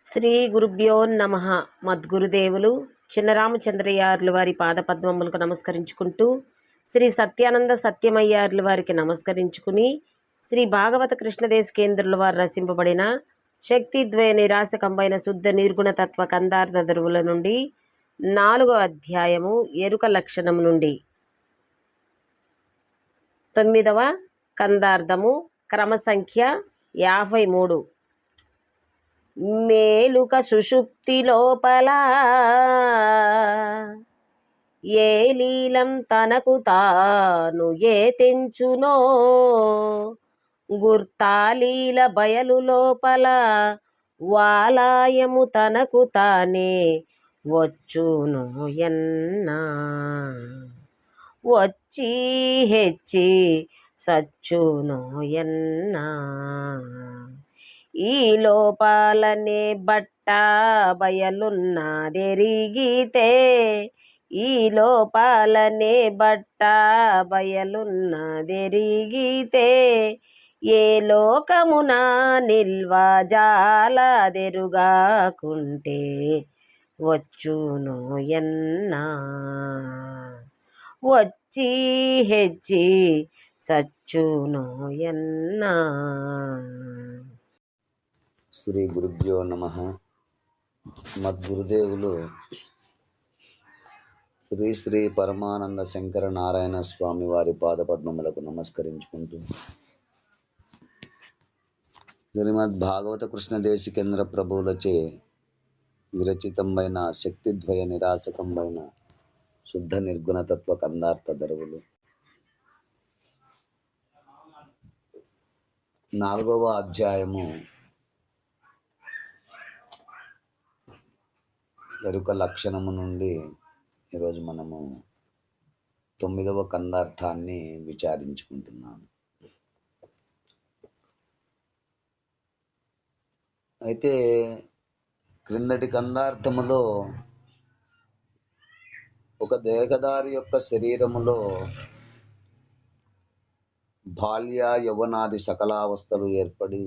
శ్రీ గురుభ్యో నమ. మద్గురుదేవులు చిన్నరామచంద్రయ్యార్లు వారి పాదపద్మములకు నమస్కరించుకుంటూ శ్రీ సత్యానంద సత్యమయ్యార్లు వారికి నమస్కరించుకుని శ్రీ భాగవత కృష్ణదేశ కేంద్రుల వారు రచింపబడిన శక్తిద్వయ నిరాశకంబైన శుద్ధ నిర్గుణ తత్వ కందార్థ ధరువుల నుండి నాలుగో అధ్యాయము ఎరుక లక్షణం నుండి. తొమ్మిదవ కందార్థము క్రమ సంఖ్య యాభై మూడు. మేలుక సుషుప్తి లోపల. ఏ లీలం తనకు తాను ఏ తెంచునో. గుర్తాలీల బయలు లోపల వాలాయము తనకు తానే వచ్చును ఎన్నా. వచ్చి హెచ్చి సచ్చును ఎన్నా. ఈ లోపాలనే బట్ట బయలున్నదెరిగితే ఈ లోపాలనే బట్ట బయలున్నదెరిగితే ఏ లోకమున నిల్వ జాలదెరుగాకుంటే వచ్చును ఎన్నా. వచ్చి హెచ్చి సచ్చును ఎన్నా. శ్రీ గురుభ్యో నమ. మద్గురుదేవులు శ్రీ శ్రీ పరమానంద శంకర నారాయణ స్వామి వారి పాదపద్మములకు నమస్కరించుకుంటూ శ్రీమద్ భాగవత కృష్ణ దేశికేంద్ర ప్రభువులచే విరచితమైన శక్తిద్వయ నిరాశకమైన శుద్ధ నిర్గుణతత్వ కందార్థ ధరువులు నాలుగవ అధ్యాయము ఎరుక లక్షణము నుండి ఈరోజు మనము తొమ్మిదవ కందార్థాన్ని విచారించుకుంటున్నాము. అయితే క్రిందటి కందార్థములో ఒక దేహదారి యొక్క శరీరములో బాల్య యవనాది సకలావస్థలు ఏర్పడి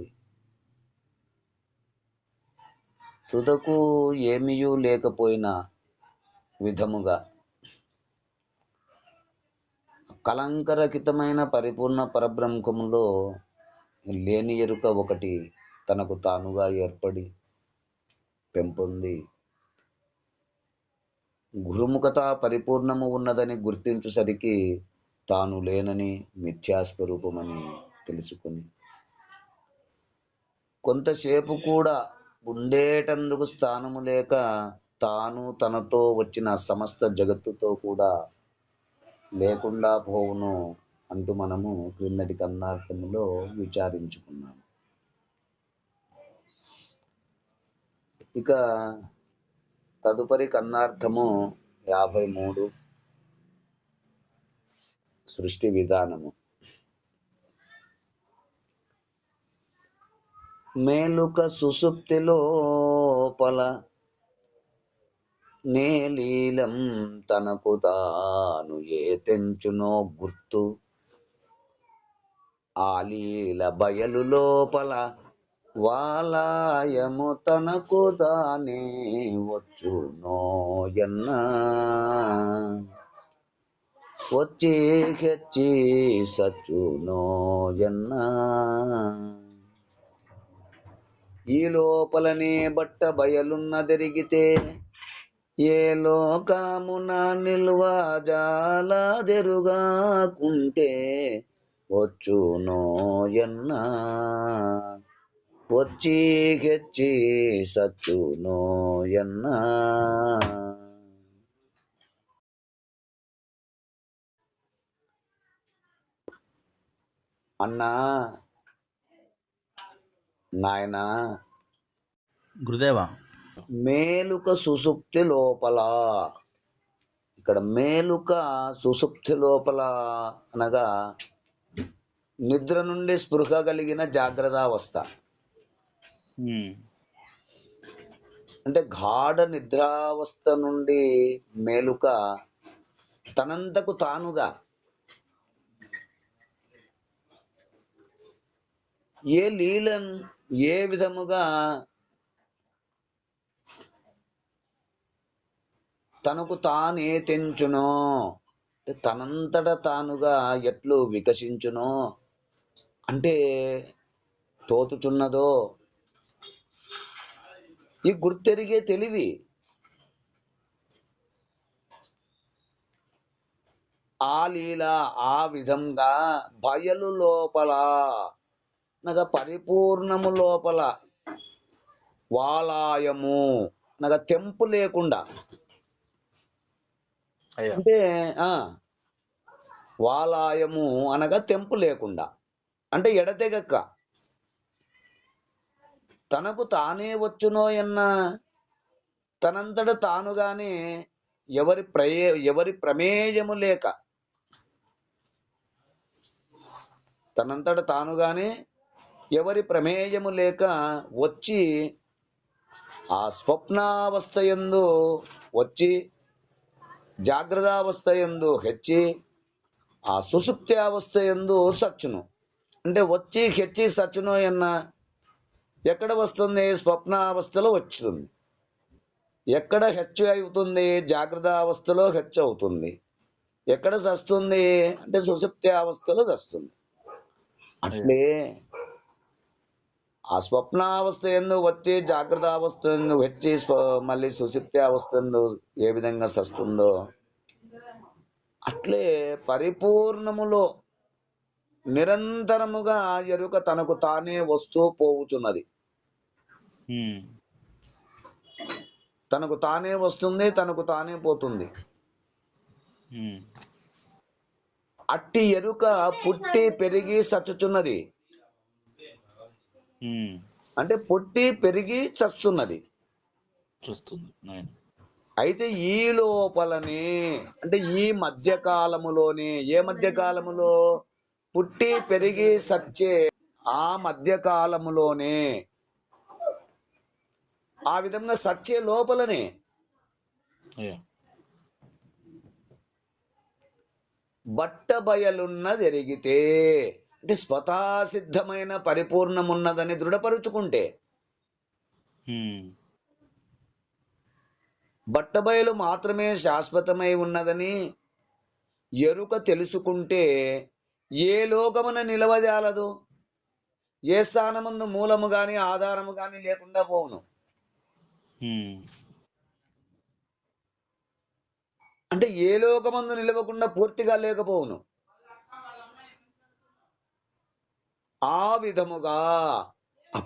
తుదకు ఏమీయూ లేకపోయిన విధముగా కలంకరకితమైన పరిపూర్ణ పరబ్రహ్మములో లేని ఎరుక ఒకటి తనకు తానుగా ఏర్పడి పెంపొంది. గురుముఖత పరిపూర్ణము ఉన్నదని గుర్తించుసరికి తాను లేనని మిథ్యాస్వరూపమని తెలుసుకుని కొంతసేపు కూడా ఉండేటందుకు స్థానము లేక తాను తనతో వచ్చిన సమస్త జగత్తుతో కూడా లేకుండా పోవును అంటూ మనము క్రిందటి కన్నార్థములో విచారించుకున్నాము. ఇక తదుపరి కన్నార్థము యాభై మూడు సృష్టి విధానము. మేలుక సుసుప్తి లోపల నేలీలం తనకు తాను ఏ తెంచునో గుర్తు. ఆలీల బయలు లోపల వాలాయము తనకు తానే వచ్చునో ఎన్నా. వచ్చి హెచ్చి సచ్చునో ఎన్నా. ఈ లోపలనే బట్ట బయలున్నదెరిగితే ఏ లోకమున నిల్వ జాలదెరుగాకుంటే వచ్చునో ఎన్నా? వచ్చి గెచ్చి సచ్చునో ఎన్నా? అన్నా నాయనా. గురుదేవా. మేలుక సుసుప్తి లోపల. ఇక్కడ మేలుక సుసుప్తి లోపల అనగా నిద్ర నుండి స్పృహ కలిగిన జాగ్రత్తావస్థ అంటే గాఢ నిద్రావస్థ నుండి మేలుక తనంతకు తానుగా ఏ లీలన్ ఏ విధముగా తనకు తానే తెంచునో తనంతట తానుగా ఎట్లు వికసించునో అంటే తోచుచున్నదో ఈ గుర్తెరిగే తెలివి. ఆ లీల ఆ విధంగా బయలు లోపల అనగా పరిపూర్ణము లోపల వాలాయము. అనగా తెంపు లేకుండా. అంటే ఆ వాలాయము అనగా తెంపు లేకుండా. అంటే ఎడతెగక్క తనకు తానే వచ్చునో ఎన్న? తనంతట తానుగానే ఎవరి ప్రయే ఎవరి ప్రమేయము లేక. తనంతట తానుగానే ఎవరి ప్రమేయము లేక వచ్చి ఆ స్వప్నావస్థ ఎందు వచ్చి జాగ్రత్తావస్థ ఎందు హెచ్చి ఆ సుసుప్తి అవస్థ ఎందు సచ్చును. అంటే వచ్చి హెచ్చి సచ్చును ఎన్న ఎక్కడ వస్తుంది? స్వప్నావస్థలో వస్తుంది ఎక్కడ హెచ్చు అవుతుంది? జాగ్రత్త అవస్థలో హెచ్చు అవుతుంది. ఎక్కడ సస్తుంది? అంటే సుషుప్తి అవస్థలో సస్తుంది. అట్లే ఆ స్వప్నావస్థ ఎందు వచ్చి జాగ్రత్త అవస్థ ఎందు వచ్చి మళ్ళీ సుషుప్తి అవస్థ ఎందు ఏ విధంగా సస్తుందో అట్లే పరిపూర్ణములో నిరంతరముగా ఎరుక తనకు తానే వస్తూ పోవుచున్నది. తనకు తానే వస్తుంది తనకు తానే పోతుంది. అట్టి ఎరుక పుట్టి పెరిగి సచ్చుచున్నది. అంటే పుట్టి పెరిగి చస్తున్నది. చూస్తుంది అయితే ఈ లోపలనే అంటే ఈ మధ్య కాలములోనే ఏ మధ్య కాలములో పుట్టి పెరిగి సచ్చే ఆ మధ్య కాలములోనే ఆ విధంగా సచ్చే లోపలనే. బట్ట బయలున్నది ఎరిగితే అంటే స్వతసిద్ధమైన పరిపూర్ణమున్నదని దృఢపరుచుకుంటే. బట్టబయలు మాత్రమే శాశ్వతమై ఉన్నదని ఎరుక తెలుసుకుంటే ఏ లోకమున నిలవజాలదు ఏ స్థానముందు మూలము గాని ఆధారము గాని లేకుండా పోవును. అంటే ఏ లోకమందు నిలవకుండా పూర్తిగా లేకపోవును ఆ విధముగా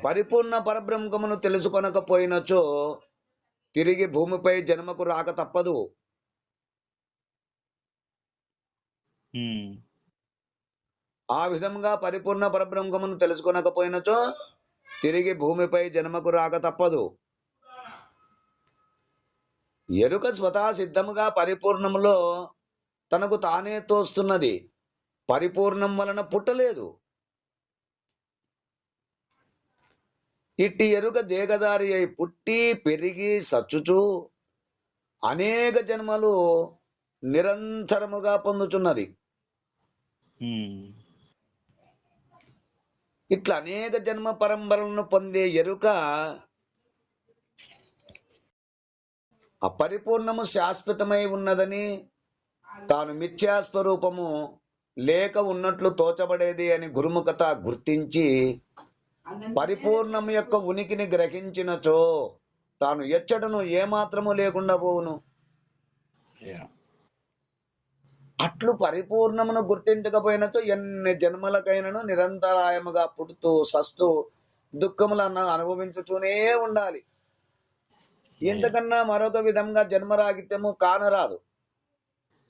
పరిపూర్ణ పరబ్రహ్మమును తెలుసుకొనకపోయినచో తిరిగి భూమిపై జన్మకు రాక తప్పదు. ఆ విధంగా పరిపూర్ణ పరబ్రహ్మమును తెలుసుకొనకపోయినచో తిరిగి భూమిపై జన్మకు రాక తప్పదు. ఎరుక స్వతహా సిద్ధముగా పరిపూర్ణములో తనకు తానే తోస్తున్నది. పరిపూర్ణం వలన పుట్టలేదు. ఇట్టి ఎరుక దేగదారి అయి పుట్టి పెరిగి సచ్చుచు అనేక జన్మలు నిరంతరముగా పొందుచున్నది. ఇట్లా అనేక జన్మ పరంపరలను పొందే ఎరుక అపరిపూర్ణము శాశ్వతమై ఉన్నదని తాను మిథ్యాస్వరూపము లేక ఉన్నట్లు తోచబడేది అని గురుముఖత గుర్తించి పరిపూర్ణము యొక్క ఉనికిని గ్రహించినచో తాను ఎచ్చటను ఏమాత్రము లేకుండా పోవును. అట్లు పరిపూర్ణమును గుర్తించకపోయినచో ఎన్ని జన్మలకైనను నిరంతరాయముగా పుడుతూ సస్తూ దుఃఖములను అనుభవించుతూనే ఉండాలి. ఇంతకన్నా మరొక విధంగా జన్మరాగిత్యము కానరాదు.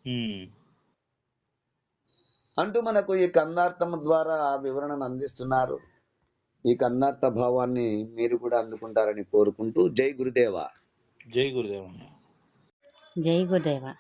ఉమ్. అంటూ మనకు ఈ కందార్థము ద్వారా వివరణను అందిస్తున్నారు. ఈ కందార్థ భావాన్ని మీరు కూడా అందుకుంటారని కోరుకుంటూ జై గురుదేవా. జై గురుదేవయ్య. జై గురుదేవ.